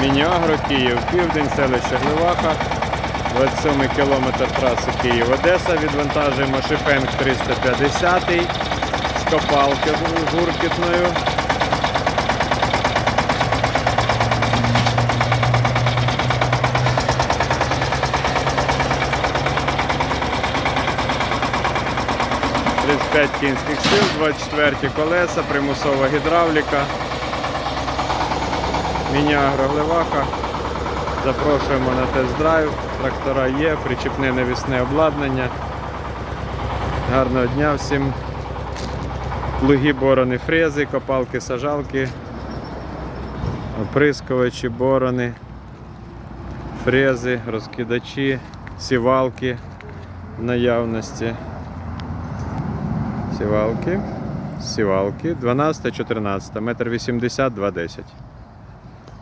Міні-Агро, Київ, Південь, селище Гливаха. 27 кілометр траси Київ-Одеса. Відвантажуємо Шипенк 350 з копалки гуркітною. – 35 кінських сил, 24 колеса, примусова гідравліка. Міні-агро Гливаха. Запрошуємо на тест-драйв. Трактора є, причіпне навісне обладнання. Гарного дня всім. Плуги, борони, фрези, копалки, сажалки, оприскувачі, борони, фрези, розкидачі, сівалки в наявності. Сівалки, сівалки, 12-14, метр 80, 2,10.